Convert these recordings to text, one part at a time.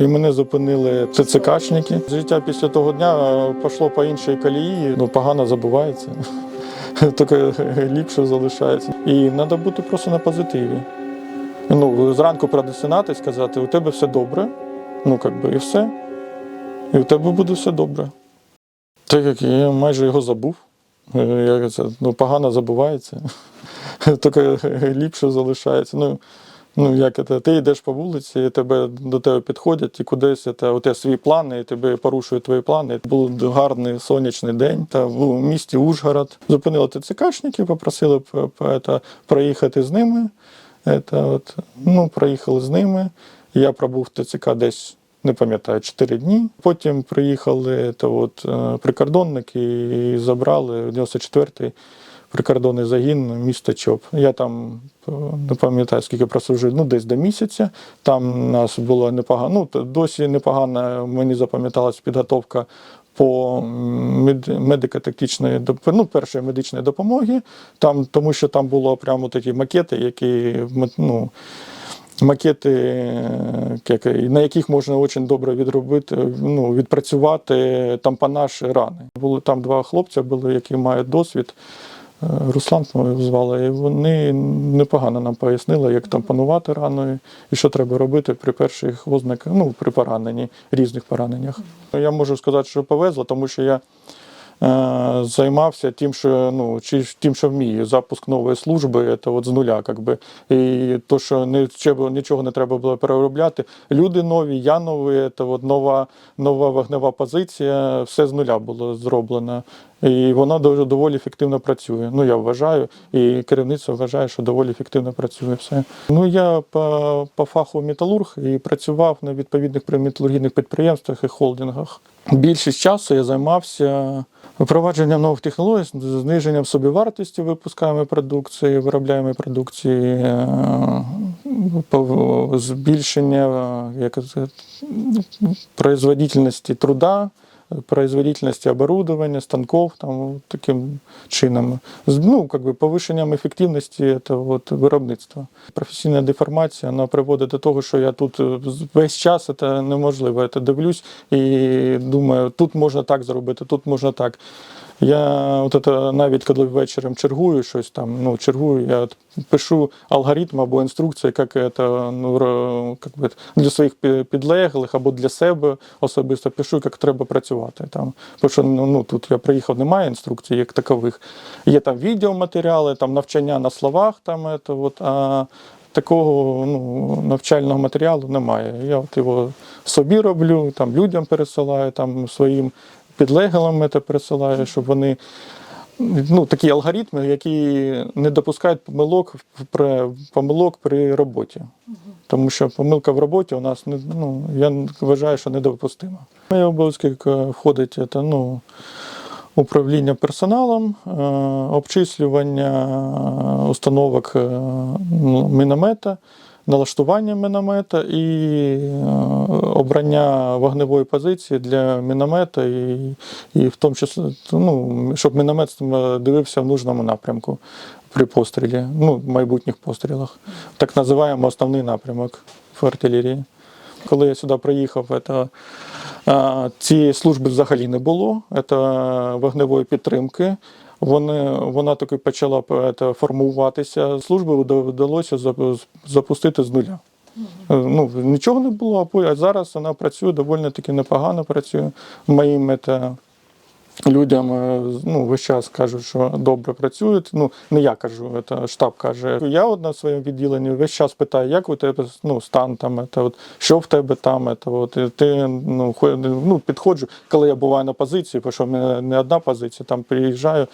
І мене зупинили ТЦКшники. Життя після того дня пішло по іншій колії, ну погано забувається. Тільки ліпше залишається. І треба бути просто на позитиві. Ну, зранку продесинати, сказати, у тебе все добре, ну як би і все. І у тебе буде все добре. Так як я майже його забув. Е, Як це, ну, погано забувається. Тільки ліпше залишається. Ну, ну як це, ти йдеш по вулиці, і тебе до тебе підходять і кудись це, у тебе свої плани, і тебе порушують твої плани. Був гарний сонячний день. Та в місті Ужгород зупинили ТЦКшники, попросили це, проїхати з ними. Це, от, ну, проїхали з ними. Я пробув ТЦК десь. Не пам'ятаю, 4 дні. Потім приїхали то от, е, прикордонники і забрали 94-й прикордонний загін міста Чоп. Я там е, не пам'ятаю, скільки прослужив, ну десь до місяця. Там нас було непогано. Ну, досі непогана, мені запам'яталась підготовка по медико-тактичної доп- ну, першої медичної допомоги. Там, тому що там було прямо такі макети, які ну, макети, е, на яких можна дуже добре відробити, ну, відпрацювати тампонаж рани. Були там два хлопця, були, які мають досвід. Руслан звали, і вони непогано нам пояснили, як тампонувати раною і що треба робити при перших ознаках, ну, при пораненні, різних пораненнях. Я можу сказати, що повезло, тому що я е, займався тим, що ну чи тим, що вмію. Запуск нової служби це от з нуля, как би. І то, що нічого не треба було переробляти. Люди нові, я новий, це от нова, нова вогнева позиція, все з нуля було зроблено. І вона доволі ефективно працює. Ну я вважаю, і керівництво вважає, що доволі ефективно працює все. Ну я по, по фаху металург і працював на відповідних металургійних підприємствах і холдингах. Більшість часу я займався впровадженням нових технологій, зниженням собівартості випускаємої продукції, виробляємої продукції, е, збільшення як производительності труда, производительности оборудования, станков, там, таким чином. З- Ну, как бы повищенням ефективності этого вот виробництва. Професійна деформація вона приводить до того, що я тут е, весь час це неможливо. Я дивлюсь і думаю, тут можна так зробити, тут можна так. Я от это, навіть коли ввечері чергую щось там, ну чергую, я от пишу алгоритм або інструкцію, як это, ну, ро- как би, для своїх пі- підлеглих або для себе особисто пишу, як треба працювати. Там. Тому що ну, ну, тут я приїхав, немає інструкцій як такових. Є там відеоматеріали, там навчання на словах, там, это, от, а такого ну, навчального матеріалу немає. Я от його собі роблю, там, людям пересилаю, там, своїм підлеглим це пересилаю, щоб вони ну, такі алгоритми, які не допускають помилок при, помилок при роботі. Тому що помилка в роботі у нас не ну, я вважаю, що недопустима. Мої обов'язки е, входить це, ну, управління персоналом, е, обчислювання установок е, ну, міномета, налаштування міномета і е, обрання вогневої позиції для міномета, і, і в тому числі, ну, щоб міномет е, дивився в нужному напрямку при пострілі, ну, в майбутніх пострілах. Так називаємо основний напрямок в артилерії. Коли я сюди приїхав, це, а, цієї служби взагалі не було. Це вогневої підтримки. Вони, вона таки почала е, формуватися. Служби вда- вдалося запустити з нуля. Е, Ну, нічого не було, а зараз вона працює доволі таки непогано працює. Моїм це, людям е, ну, весь час кажуть, що добре працюють. Ну, не я кажу, це штаб каже. Я от на своєму відділенні весь час питаю, як у тебе ну, стан там, це, от, що в тебе там, це, от, і ти ну, хо- ну, підходжу, коли я буваю на позиції, бо що в мене не одна позиція, там приїжджаю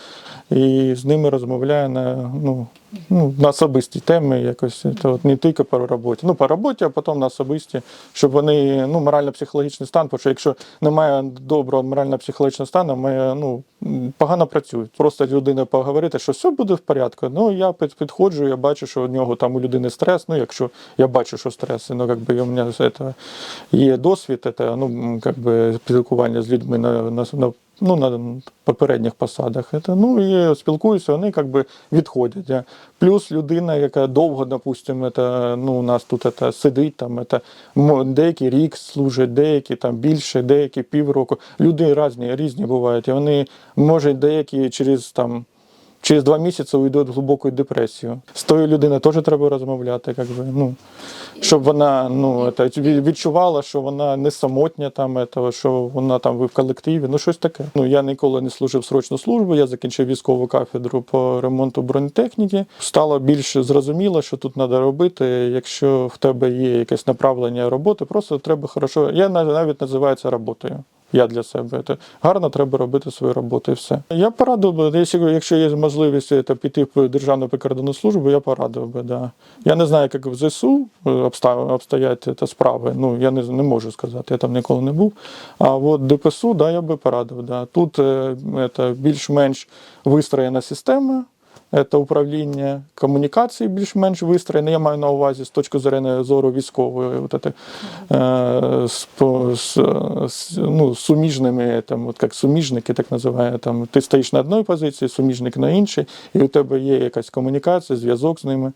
і з ними розмовляю на, ну, ну, на особисті теми, якось це, от, не тільки по роботі. Ну, по роботі, а потім на особисті, щоб вони ну, морально-психологічний стан, тому що якщо немає доброго морально-психологічного стану, ми ну, погано працюють. Просто людина поговорити, що все буде в порядку. Ну, я підходжу, я бачу, що у нього там у людини стрес. Ну, якщо я бачу, що стрес, ну, як би, у мене це, є досвід, це, ну, м, як би, спілкування з людьми на, на, на ну, на попередніх посадах. Ну і спілкуюся, вони якби відходять. Плюс людина, яка довго, допустимо, ну, у нас тут це, сидить, там, це, деякі рік служать, деякі там більше, деякі півроку. Люди різні, різні бувають. І вони можуть деякі через там. Через два місяці уйдуть в глибоку депресію. З тою людиною теж треба розмовляти, як би, ну, щоб вона ну, відчувала, що вона не самотня, там, этого, що вона там ви в колективі, ну щось таке. Ну, я ніколи не служив срочну службу, я закінчив військову кафедру по ремонту бронетехніки. Стало більш зрозуміло, що тут треба робити. Якщо в тебе є якесь направлення роботи, просто треба хорошо. Я нав- навіть називаю це роботою. Я для себе це гарно треба робити свою роботу і все. Я порадив би, якщо, є можливість це, піти в Державну прикордонну службу, я порадив би. Да. Я не знаю, як в ЗСУ е, обстоять та справи. Ну я не, не можу сказати, я там ніколи не був. А от ДПСУ, да, я би порадив. Да. Тут е, більш-менш вистроєна система. Це управління комунікації більш-менш вистроєне. Я маю на увазі з точки зору військової, от це, е, з, з, з, ну, суміжними, там, от як суміжники, так називають. Там, ти стоїш на одній позиції, суміжник на іншій, і у тебе є якась комунікація, зв'язок з ними.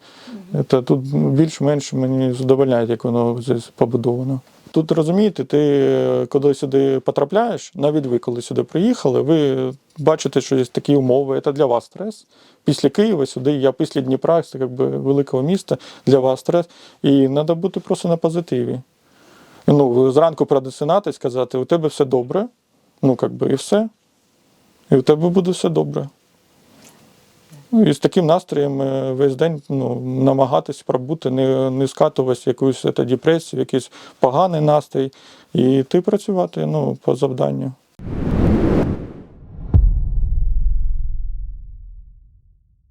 Це тут більш-менш мені задовольняє, як воно побудовано. Тут розумієте, ти е, коли сюди потрапляєш, навіть ви коли сюди приїхали, ви бачите, що є такі умови. Це для вас стрес. Після Києва сюди, я після Дніпра, це якби великого міста, для вас стрес. І треба бути просто на позитиві. Ну, зранку продесинати, сказати, у тебе все добре, ну, як би, і все. І у тебе буде все добре. Ну, і з таким настроєм е, весь день ну, намагатись пробути, не, не скатуватися в якусь е, та, депресію, якийсь поганий настрій, і ти працювати ну, по завданню.